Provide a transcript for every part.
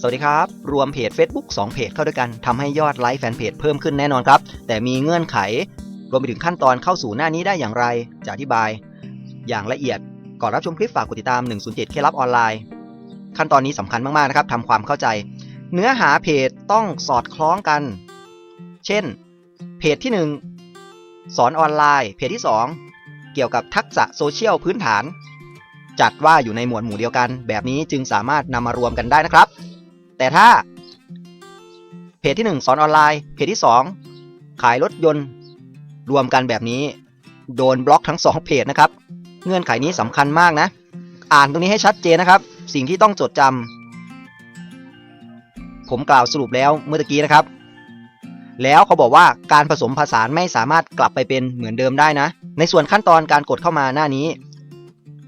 สวัสดีครับ รวมเพจ Facebook 2 เพจเข้าด้วยกันทำให้ยอดไลค์แฟนเพจเพิ่มขึ้นแน่นอนครับ แต่มีเงื่อนไข รวมไปถึงขั้นตอนเข้าสู่หน้านี้ได้อย่างไร จะอธิบาย อย่างละเอียด ก่อนรับชมคลิปฝากกดติดตาม 107 เคล็ดลับออนไลน์ ขั้นตอนนี้สำคัญมากๆนะครับทำความเข้าใจ เนื้อหาเพจต้องสอดคล้องกัน เช่น เพจที่ 1 สอนออนไลน์ เพจที่ 2 เกี่ยวกับทักษะโซเชียลพื้นฐาน จัดว่าอยู่ในหมวดหมู่เดียวกัน แบบนี้จึงสามารถนำมารวมกันได้นะครับ แต่ถ้าเพจที่ 1 สอนออนไลน์ เพจที่ 2 ขายรถยนต์รวมกันแบบนี้ โดนบล็อกทั้ง 2 เพจนะครับ เงื่อนไขนี้สำคัญมากนะ อ่านตรงนี้ให้ชัดเจนนะครับ สิ่งที่ต้องจดจำผมกล่าวสรุปแล้วเมื่อกี้นะครับ แล้วเขาบอกว่าการผสมผสานไม่สามารถกลับไปเป็นเหมือนเดิมได้นะ ในส่วนขั้นตอนการกดเข้ามาหน้านี้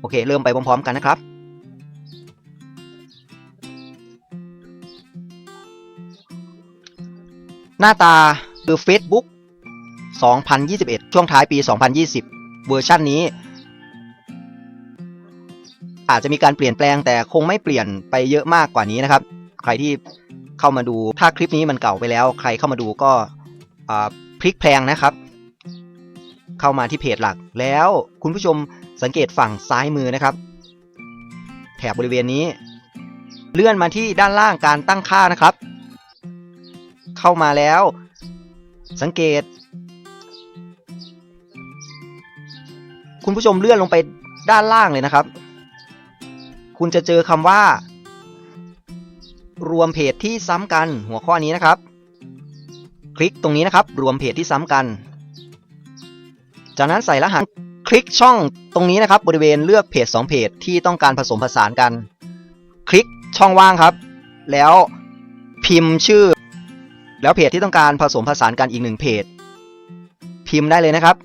โอเค เริ่มไปพร้อมๆ กันนะครับ หน้าตาคือ Facebook 2021 ช่วงท้ายปี 2020 เวอร์ชันนี้ อาจจะมีการเปลี่ยนแปลงแต่คงไม่เปลี่ยนไปเยอะมากกว่านี้นะครับ ใครที่เข้ามาดูถ้าคลิปนี้มันเก่าไปแล้ว ใครเข้ามาดูก็พลิกแพลงนะครับ เข้ามาที่เพจหลัก แล้วคุณผู้ชมสังเกตฝั่งซ้ายมือนะครับ แถบบริเวณนี้ เลื่อนมาที่ด้านล่างการตั้งค่านะครับ เข้ามาแล้ว สังเกต คุณผู้ชมเลื่อนลงไปด้านล่างเลยนะครับ คุณจะเจอคำว่า รวมเพจที่ซ้ำกันหัวข้อนี้นะครับ คลิกตรงนี้นะครับ รวมเพจที่ซ้ำกัน จากนั้นใส่รหัสคลิกช่องตรงนี้นะครับบริเวณเลือกเพจ2เพจที่ต้องการผสมผสานกัน คลิกช่องว่างครับ แล้วพิมพ์ชื่อ แล้วเพจที่ต้องการผสมผสานกันอีกหนึ่งเพจ พิมพ์ได้เลยนะครับ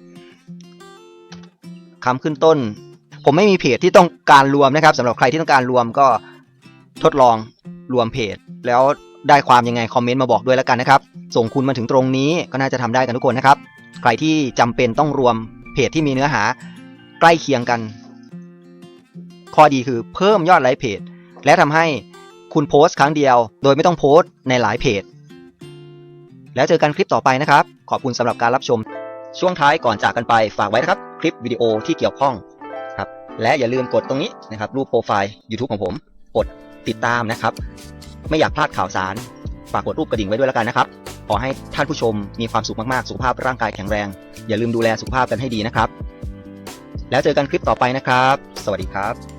คำขึ้นต้น ผมไม่มีเพจที่ต้องการรวมนะครับสำหรับใครที่ต้องการรวมก็ทดลองรวมเพจ แล้วได้ความยังไงคอมเมนต์มาบอกด้วยแล้วกันนะครับ ส่งคุณมาถึงตรงนี้ก็น่าจะทำได้กันทุกคนนะครับ ใครที่จำเป็นต้องรวมเพจที่มีเนื้อหาใกล้เคียงกัน ข้อดีคือเพิ่มยอดไลค์เพจ และทำให้คุณโพสต์ครั้งเดียว โดยไม่ต้องโพสต์ในหลายเพจ แล้วเจอกันคลิปต่อไปนะครับ ขอบคุณสำหรับการรับชม ช่วงท้ายก่อนจากกันไปฝากไว้นะครับ คลิปวิดีโอที่เกี่ยวข้องครับและอย่าลืมกดตรงนี้นะครับรูปโปรไฟล์ YouTube ของผม กดติดตามนะครับ ไม่อยากพลาดข่าวสาร ฝากกดรูปกระดิ่งไว้ด้วยแล้วกันนะครับ ขอให้ท่านผู้ชมมีความสุขมากๆ สุขภาพร่างกายแข็งแรง อย่าลืมดูแลสุขภาพกันให้ดีนะครับ แล้วเจอกันคลิปต่อไปนะครับ สวัสดีครับ